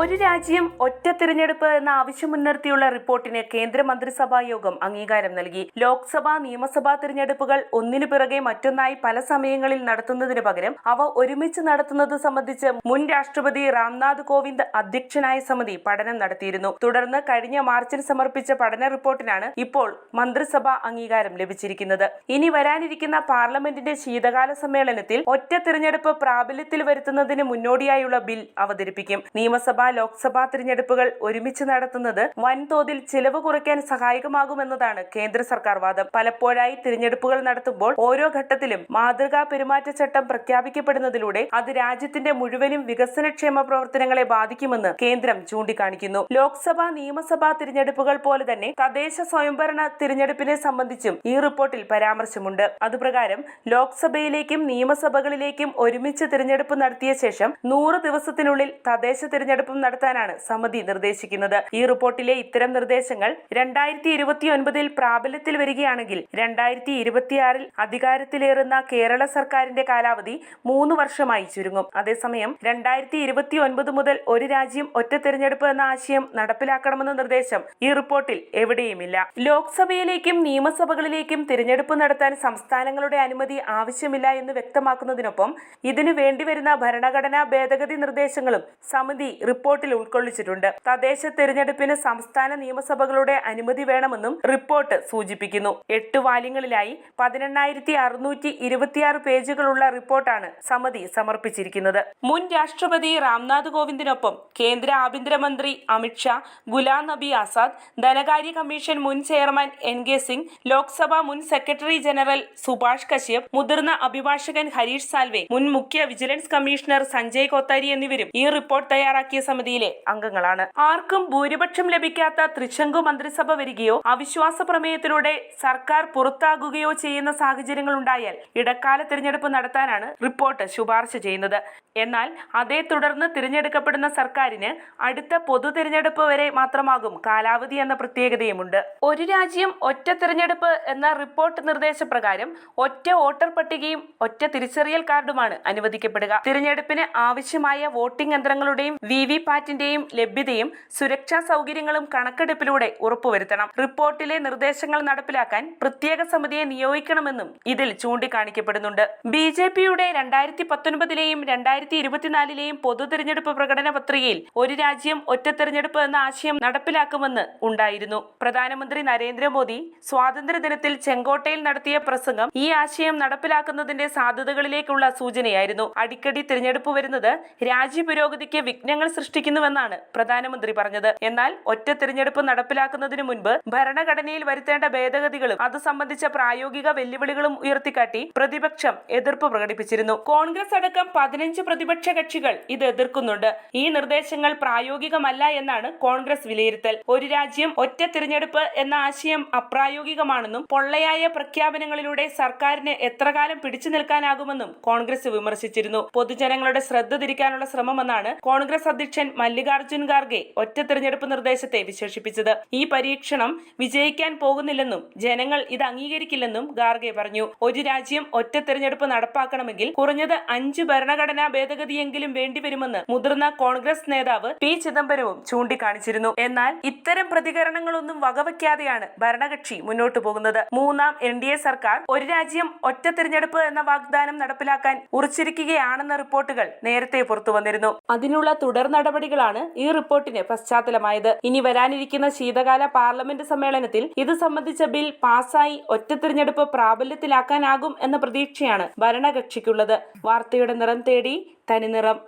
ഒരു രാജ്യം ഒറ്റ തിരഞ്ഞെടുപ്പ് എന്ന ആവശ്യം മുൻനിർത്തിയുള്ള റിപ്പോർട്ടിന് കേന്ദ്ര മന്ത്രിസഭാ യോഗം അംഗീകാരം നൽകി. ലോക്സഭാ നിയമസഭാ തിരഞ്ഞെടുപ്പുകൾ ഒന്നിനു പിറകെ മറ്റൊന്നായി പല സമയങ്ങളിൽ നടത്തുന്നതിന് പകരം അവ ഒരുമിച്ച് നടത്തുന്നത് സംബന്ധിച്ച് മുൻ രാഷ്ട്രപതി രാംനാഥ് കോവിന്ദ് അധ്യക്ഷനായ സമിതി പഠനം നടത്തിയിരുന്നു. തുടർന്ന് കഴിഞ്ഞ മാർച്ചിൽ സമർപ്പിച്ച പഠന റിപ്പോർട്ടിനാണ് ഇപ്പോൾ മന്ത്രിസഭ അംഗീകാരം ലഭിച്ചിരിക്കുന്നത്. ഇനി വരാനിരിക്കുന്ന പാർലമെന്റിന്റെ ശീതകാല സമ്മേളനത്തിൽ ഒറ്റ തിരഞ്ഞെടുപ്പ് പ്രാബല്യത്തിൽ വരുത്തുന്നതിന് മുന്നോടിയായുള്ള ബിൽ അവതരിപ്പിക്കും. നിയമസഭാ ലോക്സഭാ തിരഞ്ഞെടുപ്പുകൾ ഒരുമിച്ച് നടത്തുന്നത് വൻതോതിൽ ചിലവ് കുറയ്ക്കാൻ സഹായകമാകുമെന്നതാണ് കേന്ദ്ര സർക്കാർ വാദം. പലപ്പോഴായി തിരഞ്ഞെടുപ്പുകൾ നടത്തുമ്പോൾ ഓരോ ഘട്ടത്തിലും മാതൃകാ പെരുമാറ്റച്ചട്ടം പ്രഖ്യാപിക്കപ്പെടുന്നതിലൂടെ അത് രാജ്യത്തിന്റെ മുഴുവനും വികസനക്ഷേമ പ്രവർത്തനങ്ങളെ ബാധിക്കുമെന്ന് കേന്ദ്രം ചൂണ്ടിക്കാണിക്കുന്നു. ലോക്സഭാ നിയമസഭാ തിരഞ്ഞെടുപ്പുകൾ പോലെ തന്നെ തദ്ദേശ സ്വയംഭരണ തിരഞ്ഞെടുപ്പിനെ സംബന്ധിച്ചും ഈ റിപ്പോർട്ടിൽ പരാമർശമുണ്ട്. അതുപ്രകാരം ലോക്സഭയിലേക്കും നിയമസഭകളിലേക്കും ഒരുമിച്ച് തിരഞ്ഞെടുപ്പ് നടത്തിയ ശേഷം നൂറ് ദിവസത്തിനുള്ളിൽ തദ്ദേശ തിരഞ്ഞെടുപ്പും നടത്താനാണ് സമിതി നിർദ്ദേശിക്കുന്നത്. ഈ റിപ്പോർട്ടിലെ ഇത്തരം നിർദ്ദേശങ്ങൾ രണ്ടായിരത്തി ഇരുപത്തി ഒൻപതിൽ പ്രാബല്യത്തിൽ വരികയാണെങ്കിൽ രണ്ടായിരത്തി ഇരുപത്തിയാറിൽ അധികാരത്തിലേറുന്ന കേരള സർക്കാരിന്റെ കാലാവധി മൂന്ന് വർഷമായി ചുരുങ്ങും. അതേസമയം രണ്ടായിരത്തി ഇരുപത്തി ഒൻപത് മുതൽ ഒരു രാജ്യം ഒറ്റ തിരഞ്ഞെടുപ്പ് എന്ന ആശയം നടപ്പിലാക്കണമെന്ന നിർദ്ദേശം ഈ റിപ്പോർട്ടിൽ എവിടെയുമില്ല. ലോക്സഭയിലേക്കും നിയമസഭകളിലേക്കും തിരഞ്ഞെടുപ്പ് നടത്താൻ സംസ്ഥാനങ്ങളുടെ അനുമതി ആവശ്യമില്ല എന്ന് വ്യക്തമാക്കുന്നതിനൊപ്പം ഇതിനു വേണ്ടിവരുന്ന ഭരണഘടനാ ഭേദഗതി നിർദ്ദേശങ്ങളും സമിതി റിപ്പോർട്ടിൽ ഉൾക്കൊള്ളിച്ചിട്ടുണ്ട്. തദ്ദേശ തെരഞ്ഞെടുപ്പിന് സംസ്ഥാന നിയമസഭകളുടെ അനുമതി വേണമെന്നും റിപ്പോർട്ട് സൂചിപ്പിക്കുന്നു. എട്ട് വാല്യങ്ങളിലായി പതിനെണ്ണായിരത്തി അറുന്നൂറ്റി ഇരുപത്തിയാറ് പേജുകളുള്ള റിപ്പോർട്ടാണ് സമിതി സമർപ്പിച്ചിരിക്കുന്നത്. മുൻ രാഷ്ട്രപതി രാംനാഥ് കോവിന്ദിനൊപ്പം കേന്ദ്ര ആഭ്യന്തരമന്ത്രി അമിത്ഷാ ഗുലാം നബി ആസാദ് ധനകാര്യ കമ്മീഷൻ മുൻ chairman N K Singh Lok Sabha മുൻ സെക്രട്ടറി ജനറൽ സുഭാഷ് കശ്യപ് മുതിർന്ന അഭിഭാഷകൻ ഹരീഷ് സാൽവെ മുൻ മുഖ്യ വിജിലൻസ് കമ്മീഷണർ സഞ്ജയ് കോത്താരി എന്നിവരും ഈ റിപ്പോർട്ട് തയ്യാറാക്കിയ സമിതിയിലെ അംഗങ്ങളാണ്. ആർക്കും ഭൂരിപക്ഷം ലഭിക്കാത്ത തൃശങ്കു മന്ത്രിസഭ വരികയോ അവിശ്വാസ പ്രമേയത്തിലൂടെ സർക്കാർ പുറത്താകുകയോ ചെയ്യുന്ന സാഹചര്യങ്ങൾ ഉണ്ടായാൽ ഇടക്കാല തിരഞ്ഞെടുപ്പ് നടത്താനാണ് റിപ്പോർട്ട് ശുപാർശ ചെയ്യുന്നത്. എന്നാൽ അതേ തുടർന്ന് തിരഞ്ഞെടുക്കപ്പെടുന്ന സർക്കാരിന് അടുത്ത പൊതു തിരഞ്ഞെടുപ്പ് വരെ മാത്രമാകും കാലാവധി എന്ന പ്രത്യേകതയുമുണ്ട്. ഒരു രാജ്യം ഒറ്റ തിരഞ്ഞെടുപ്പ് എന്ന റിപ്പോർട്ട് നിർദ്ദേശപ്രകാരം ഒറ്റ വോട്ടർ പട്ടികയും ഒറ്റ തിരിച്ചറിയൽ കാർഡുമാണ് അനുവദിക്കപ്പെടുക. തിരഞ്ഞെടുപ്പിന് ആവശ്യമായ വോട്ടിംഗ് യന്ത്രങ്ങളുടെയും വി വി പാറ്റിന്റെയും ലഭ്യതയും സുരക്ഷാ സൗകര്യങ്ങളും കണക്കെടുപ്പിലൂടെ ഉറപ്പുവരുത്തണം. റിപ്പോർട്ടിലെ നിർദ്ദേശങ്ങൾ നടപ്പിലാക്കാൻ പ്രത്യേക സമിതിയെ നിയോഗിക്കണമെന്നും ഇതിൽ ചൂണ്ടിക്കാണിക്കപ്പെടുന്നുണ്ട്. ബി ജെ പിയുടെ രണ്ടായിരത്തി പത്തൊൻപതിലെയും രണ്ടായിരത്തി ഇരുപത്തിനാലിലെയും പൊതു തിരഞ്ഞെടുപ്പ് പ്രകടന പത്രികയിൽ ഒരു രാജ്യം ഒറ്റ തെരഞ്ഞെടുപ്പ് എന്ന ആശയം നടപ്പിലാക്കുമെന്ന് ഉണ്ടായിരുന്നു. പ്രധാനമന്ത്രി നരേന്ദ്രമോദി സ്വാതന്ത്ര്യദിനത്തിൽ ചെങ്കോട്ടയിൽ നടത്തിയ പ്രസംഗം ഈ ആശയം നടപ്പിലാക്കുന്നതിന്റെ സാധ്യതകളിലേക്കുള്ള സൂചനയായിരുന്നു. അടിക്കടി തിരഞ്ഞെടുപ്പ് വരുന്നത് രാജ്യ പുരോഗതിക്ക് വിഘ്നങ്ങൾ സൃഷ്ടിക്കുന്നുവെന്നാണ് പ്രധാനമന്ത്രി പറഞ്ഞത്. എന്നാൽ ഒറ്റ തിരഞ്ഞെടുപ്പ് നടപ്പിലാക്കുന്നതിന് മുൻപ് ഭരണഘടനയിൽ വരുത്തേണ്ട ഭേദഗതികളും അത് സംബന്ധിച്ച പ്രായോഗിക വെല്ലുവിളികളും ഉയർത്തിക്കാട്ടി പ്രതിപക്ഷം എതിർപ്പ് പ്രകടിപ്പിച്ചിരുന്നു. കോൺഗ്രസ് അടക്കം പതിനഞ്ച് പ്രതിപക്ഷ കക്ഷികൾ ഇത് എതിർക്കുന്നുണ്ട്. ഈ നിർദ്ദേശങ്ങൾ പ്രായോഗികമല്ല എന്നാണ് കോൺഗ്രസ് വിലയിരുത്തൽ. ഒരു രാജ്യം ഒറ്റ തിരഞ്ഞെടുപ്പ് എന്ന ആശയം അപ്രായോഗികമാണെന്നും പൊള്ളയായ പ്രഖ്യാപനങ്ങളിലൂടെ സർക്കാരിന് എത്രകാലം പിടിച്ചു നിൽക്കാനാകുമെന്നും കോൺഗ്രസ് വിമർശിച്ചിരുന്നു. പൊതുജനങ്ങളുടെ ശ്രദ്ധ തിരിക്കാനുള്ള ശ്രമമെന്നാണ് കോൺഗ്രസ് അധ്യക്ഷൻ മല്ലികാർജുൻ ഖാർഗെ ഒറ്റ തിരഞ്ഞെടുപ്പ് നിർദ്ദേശത്തെ വിശേഷിപ്പിച്ചത്. ഈ പരീക്ഷണം വിജയിക്കാൻ പോകുന്നില്ലെന്നും ജനങ്ങൾ ഇത് അംഗീകരിക്കില്ലെന്നും ഖാർഗെ പറഞ്ഞു. ഒരു രാജ്യം ഒറ്റ തിരഞ്ഞെടുപ്പ് നടപ്പാക്കണമെങ്കിൽ കുറഞ്ഞത് അഞ്ച് ഭരണഘടനാ ഭേദഗതിയെങ്കിലും വേണ്ടിവരുമെന്ന് മുതിർന്ന കോൺഗ്രസ് നേതാവ് പി ചിദംബരവും ചൂണ്ടിക്കാണിച്ചിരുന്നു. എന്നാൽ ഇത്തരം പ്രതികരണങ്ങളൊന്നും വകവയ്ക്കാതെയാണ് ഭരണകക്ഷി മുന്നോട്ടു പോകുന്നത്. മൂന്നാം എൻ ഡി എ സർക്കാർ ഒരു രാജ്യം ഒറ്റ തിരഞ്ഞെടുപ്പ് എന്ന വാഗ്ദാനം നടപ്പിലാക്കാൻ ഉറച്ചിരിക്കുകയാണെന്ന റിപ്പോർട്ടുകൾ നേരത്തെ പുറത്തു വന്നിരുന്നു അതിനുള്ള തുടർ നടപടികളാണ് ഈ റിപ്പോർട്ടിന് പശ്ചാത്തലമായത്. ഇനി വരാനിരിക്കുന്ന ശീതകാല പാർലമെന്റ് സമ്മേളനത്തിൽ ഇത് സംബന്ധിച്ച ബിൽ പാസായി ഒറ്റ തിരഞ്ഞെടുപ്പ് പ്രാബല്യത്തിലാക്കാനാകും എന്ന പ്രതീക്ഷയാണ് ഭരണകക്ഷിക്കുള്ളത്. വാർത്തയുടെ നിറം തേടി തനിനിറം